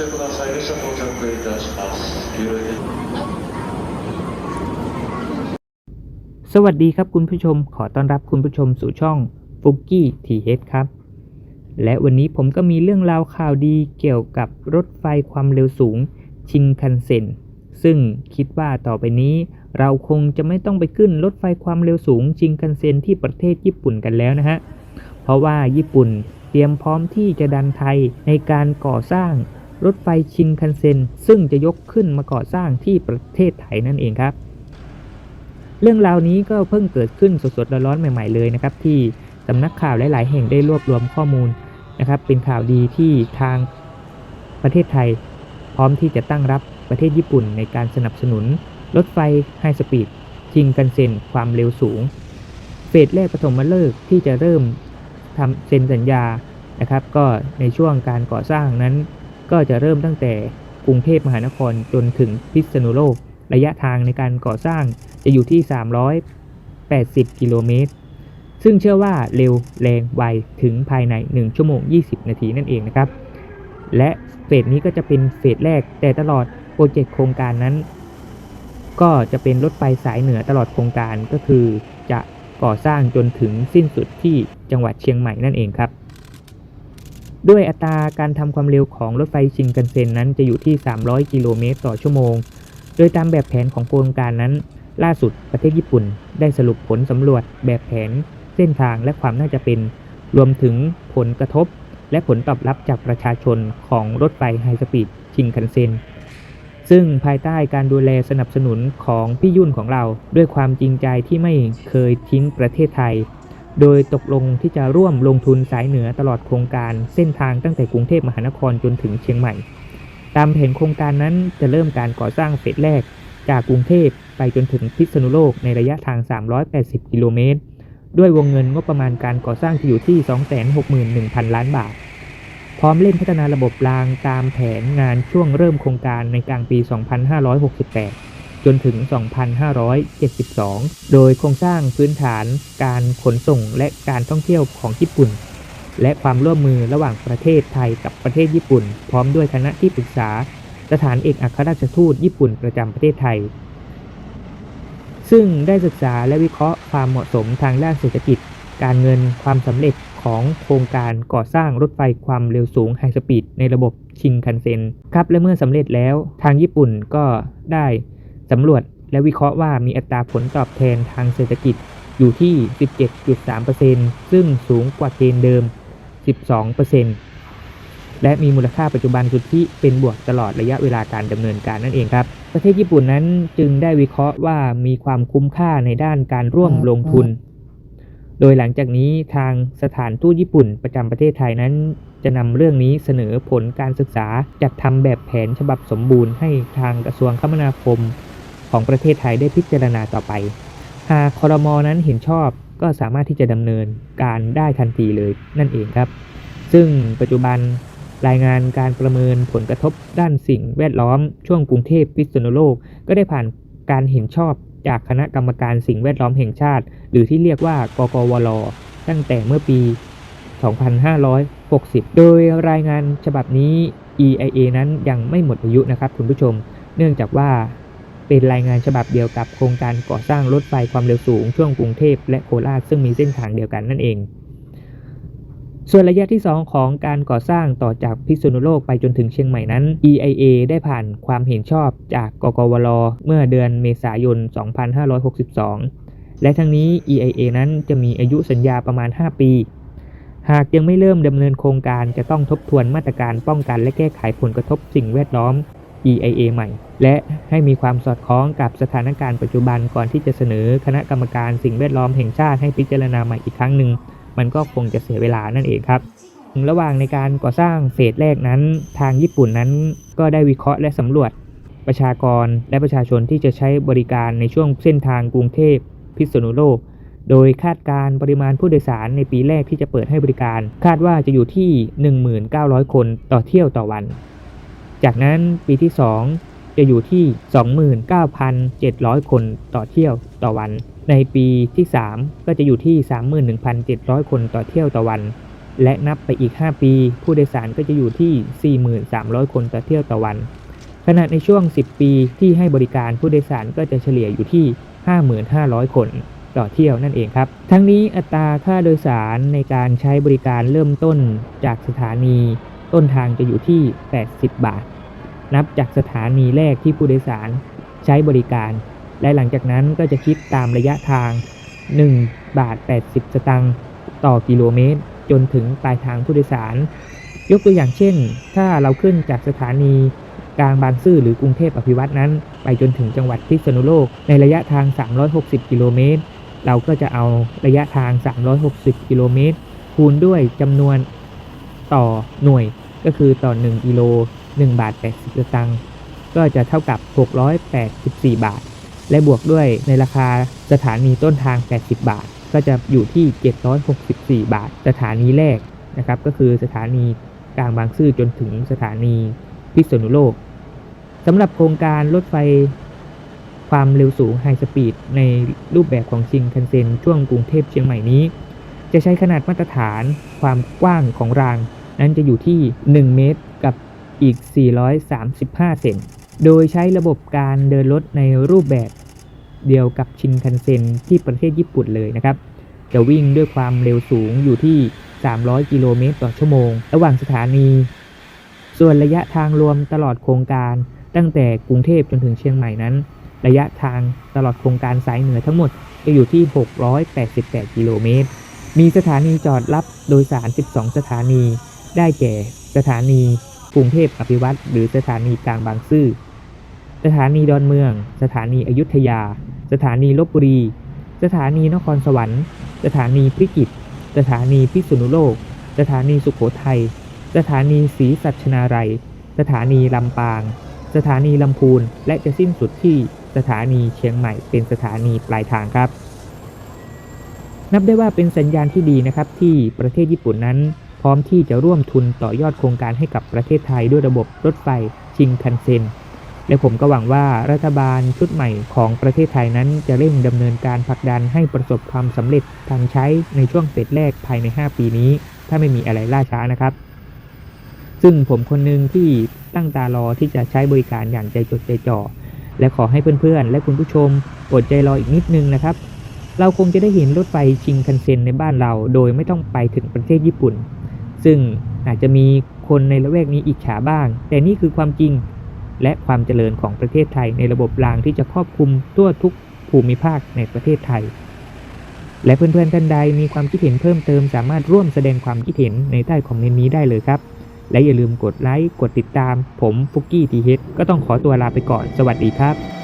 ってください。列車到着いたします。黄色いです สวัสดีครับคุณผู้ชม ขอต้อนรับคุณผู้ชมสู่ช่องฟุกกี้ทีเฮดครับ และวันนี้ผมก็มีเรื่องราวข่าวดีเกี่ยวกับรถไฟความเร็วสูงชินคันเซ็นซึ่งคิดว่าต่อไปนี้ เราคงจะไม่ต้องไปขึ้นรถไฟความเร็วสูงชินคันเซ็นที่ประเทศญี่ปุ่นกันแล้วนะฮะ เพราะว่าญี่ปุ่นเตรียมพร้อมที่จะดันไทยในการก่อสร้าง รถไฟชินคันเซ็น ซึ่งจะยกขึ้นมาก่อสร้างที่ประเทศไทยนั่นเองครับ เรื่องราวนี้ก็เพิ่งเกิดขึ้นสดๆร้อนๆใหม่ ๆเลยนะครับ ที่สำนักข่าวหลาย ๆ แห่งได้รวบรวมข้อมูลนะครับ เป็นข่าวดีที่ทางประเทศไทย พร้อมที่จะตั้งรับประเทศญี่ปุ่นในการสนับสนุน รถไฟไฮสปีดชิงกันเซ็นความเร็วสูง เฟสแรกปฐมฤกษ์ที่จะเริ่มทำเซ็นสัญญานะครับ ก็ในช่วงการก่อสร้างนั้น ก็จะเริ่มตั้งแต่กรุงเทพมหานครจนถึงพิษณุโลก ระยะทางในการก่อสร้างจะอยู่ที่ 380 กิโลเมตร ซึ่งเชื่อว่าเร็วแรงไวถึงภายใน 1 ชั่วโมง 20 นาทีนั่นเองนะครับ และเฟสนี้ก็จะเป็นเฟสแรกแต่ตลอดโปรเจกต์โครงการนั้น ก็จะเป็นรถไฟสายเหนือตลอดโครงการก็คือจะก่อสร้างจนถึงสิ้นสุดที่จังหวัดเชียงใหม่นั่นเองครับ ด้วยอัตราการทำความเร็วของรถไฟชินกันเซ็นนั้นจะอยู่ที่ 300 กิโลเมตรต่อชั่วโมง โดยตามแบบแผนของโครงการนั้น ล่าสุดประเทศญี่ปุ่น ได้สรุปผลสำรวจแบบแผน เส้นทางและความน่าจะเป็น รวมถึงผลกระทบ และผลตอบรับจากประชาชนของรถไฟไฮสปีดชินคันเซ็นซึ่งภายใต้การดูแลสนับสนุนของพี่ยุ่นของเรา ด้วยความจริงใจที่ไม่เคยทิ้งประเทศไทย โดยตกลงที่จะร่วมลงทุนสายเหนือตลอดโครงการเส้นทางตั้งแต่กรุงเทพมหานครจนถึงเชียงใหม่ ตามแผนโครงการนั้นจะเริ่มการก่อสร้างเฟสแรก จากกรุงเทพไปจนถึงพิษณุโลกในระยะทาง 380 กิโลเมตร ด้วยวงเงินงบประมาณการก่อสร้างที่อยู่ที่ 261,000 ล้านบาท พร้อมเล่นพัฒนาระบบรางตามแผนงานช่วงเริ่มโครงการในกลางปี 2568 จนถึง 2572 โดยโครงสร้างพื้นฐานการขนส่งและการท่องเที่ยวของญี่ปุ่น และความร่วมมือระหว่างประเทศไทยกับประเทศญี่ปุ่น พร้อมด้วยคณะที่ปรึกษา สถานเอกอัครราชทูตญี่ปุ่นประจำประเทศไทย ซึ่งได้ศึกษาและวิเคราะห์ความเหมาะสมทางด้านเศรษฐกิจ การเงินความสำเร็จของโครงการก่อสร้างรถไฟความเร็วสูงไฮสปีดในระบบชินคันเซ็นครับและเมื่อสำเร็จแล้วทางญี่ปุ่นก็ได้ สำรวจและวิเคราะห์ว่ามีอัตราผลตอบแทนทางเศรษฐกิจอยู่ที่ 17.3%ซึ่งสูงกว่าเกณฑ์เดิม 12%และมีมูลค่าปัจจุบันสุทธิเป็นบวกตลอดระยะเวลาการดำเนินการนั่นเองครับ ประเทศญี่ปุ่นนั้นจึงได้วิเคราะห์ว่ามีความคุ้มค่าในด้านการร่วมลงทุน โดยหลังจากนี้ทางสถานทูตญี่ปุ่นประจำประเทศไทยนั้น จะนำเรื่องนี้เสนอผลการศึกษาจัดทำแบบแผนฉบับสมบูรณ์ให้ทางกระทรวงคมนาคม ของประเทศไทยได้พิจารณาต่อไป หากคอรมอนั้นเห็นชอบก็สามารถที่จะดำเนินการได้ทันทีเลยนั่นเองครับ ซึ่งปัจจุบันรายงานการประเมินผลกระทบด้านสิ่งแวดล้อม ช่วงกรุงเทพพิษณุโลก ก็ได้ผ่านการเห็นชอบจากคณะกรรมการสิ่งแวดล้อมแห่งชาติ หรือที่เรียกว่ากกวลตั้งแต่เมื่อปี 2560 โดยรายงานฉบับนี้ EIA นั้นยังไม่หมดอายุนะครับคุณผู้ชม เนื่องจากว่า เป็นรายงานฉบับเดียวกับโครงการก่อสร้างรถไฟความเร็วสูงช่วงกรุงเทพและโคราชซึ่งมีเส้นทางเดียวกันนั่นเอง ส่วนระยะที่ 2 ของการก่อสร้างต่อจากพิษณุโลกไปจนถึงเชียงใหม่นั้น EIA ได้ผ่านความเห็นชอบจากกกวลเมื่อเดือนเมษายน 2562 และทั้งนี้ EIA นั้นจะมีอายุสัญญาประมาณ 5 ปี หากยังไม่เริ่มดำเนินโครงการจะต้องทบทวนมาตรการป้องกันและแก้ไขผลกระทบสิ่งแวดล้อม EIA ใหม่ และให้มีความสอดคล้องกับสถานการณ์ปัจจุบันก่อนที่จะเสนอคณะกรรมการสิ่งแวดล้อมแห่งชาติให้พิจารณาใหม่อีกครั้งหนึ่ง มันก็คงจะเสียเวลานั่นเองครับระหว่างในการก่อสร้างเฟสแรกนั้น ทางญี่ปุ่นนั้นก็ได้วิเคราะห์และสำรวจ ประชากรและประชาชนที่จะใช้บริการในช่วงเส้นทางกรุงเทพพิษณุโลก โดยคาดการณ์ปริมาณผู้โดยสารในปีแรกที่จะเปิดให้บริการ คาดว่าจะอยู่ที่ 1,900 คนต่อเที่ยวต่อวัน จากนั้นปีที่ 2 จะอยู่ที่ 29,700 คนต่อเที่ยวต่อวัน ในปีที่ 3 ก็จะอยู่ที่ 31,700 คนต่อเที่ยวต่อวัน และนับไปอีก 5 ปี ผู้โดยสารก็จะอยู่ที่ 4,300 คนต่อเที่ยวต่อวัน ขณะในช่วง 10 ปีที่ให้บริการผู้โดยสารก็จะเฉลี่ยอยู่ที่ 5,500 คนต่อเที่ยวนั่นเองครับ ทั้งนี้อัตราค่าโดยสารในการใช้บริการเริ่มต้นจากสถานี ต้นทางจะอยู่ที่ 80 บาท นับจากสถานีแรกที่ผู้โดยสารใช้บริการ และหลังจากนั้นก็จะคิดตามระยะทาง 1 บาท 80 สตางค์ต่อกิโลเมตร จนถึงปลายทางผู้โดยสาร ยกตัวอย่างเช่น ถ้าเราขึ้นจากสถานีกลางบางซื่อหรือกรุงเทพอภิวัตนั้น ไปจนถึงจังหวัดพิษณุโลก ในระยะทาง 360 กิโลเมตร เราก็จะเอาระยะทาง 360 กิโลเมตรคูณด้วยจำนวนต่อหน่วย ก็คือต่อ 1กิโล1บาท80สตางค์ก็จะเท่ากับ 684 บาท และบวกด้วยในราคาสถานีต้นทาง 80 บาท ก็จะอยู่ที่ 764 บาท สถานีแรกนะครับ ก็คือสถานีกลางบางซื่อจนถึงสถานีพิษณุโลกสำหรับโครงการรถไฟความเร็วสูงไฮสปีดในรูปแบบของชิงคันเซ็นช่วงกรุงเทพเชียงใหม่นี้ จะใช้ขนาดมาตรฐานความกว้างของราง นั้นจะอยู่ที่ 1 เมตรกับอีก 435 เซน โดยใช้ระบบการเดินรถในรูปแบบเดียวกับชินคันเซ็นที่ประเทศญี่ปุ่นเลยนะครับ จะวิ่งด้วยความเร็วสูงอยู่ที่ 300 กิโลเมตรต่อชั่วโมง ระหว่างสถานี ส่วนระยะทางรวมตลอดโครงการตั้งแต่กรุงเทพจนถึงเชียงใหม่นั้น ระยะทางตลอดโครงการสายเหนือทั้งหมดจะอยู่ที่ 688 กิโลเมตร มีสถานีจอดรับโดยสาร 12 สถานี ได้แก่ สถานีกรุงเทพอภิวัตรหรือสถานีกลางบางซื่อ สถานีดอนเมือง สถานีอยุธยา สถานีลบบุรี สถานีนครสวรรค์ สถานีพิจิตร สถานีพิษณุโลก สถานีสุโขทัย สถานีศรีสัชนาลัย สถานีลำปาง สถานีลำพูน และจะสิ้นสุดที่สถานีเชียงใหม่เป็นสถานีปลายทางครับ นับได้ว่าเป็นสัญญาณที่ดีนะครับที่ประเทศญี่ปุ่นนั้น พร้อมที่จะร่วมทุนต่อยอดโครงการให้กับประเทศไทยด้วยระบบรถไฟชิงคันเซ็น และผมก็หวังว่ารัฐบาลชุดใหม่ของประเทศไทยนั้นจะเร่งดำเนินการผลักดันให้ประสบความสำเร็จทางใช้ในช่วงเฟสแรกภายใน 5 ปีนี้ ถ้าไม่มีอะไรล่าช้านะครับ ซึ่งผมคนหนึ่งที่ตั้งตารอที่จะใช้บริการอย่างใจจดใจจ่อและขอให้เพื่อนๆ และคุณผู้ชมอดใจรออีกนิดนึงนะครับ เราคงจะได้เห็นรถไฟชิงคันเซ็นในบ้านเรา โดยไม่ต้องไปถึงประเทศญี่ปุ่น ซึ่งอาจจะมีคนในละแวกนี้อิจฉาบ้าง แต่นี่คือความจริงและความเจริญของประเทศไทยในระบบรางที่จะครอบคลุมทั่วทุกภูมิภาคในประเทศไทย และเพื่อนๆท่านใดมีความคิดเห็นเพิ่มเติมสามารถร่วมแสดงความคิดเห็นในใต้คอมเมนต์นี้ได้เลยครับ และอย่าลืมกดไลค์กดติดตาม ผมฟุกกี้ทีเฮดก็ต้องขอตัวลาไปก่อน สวัสดีครับ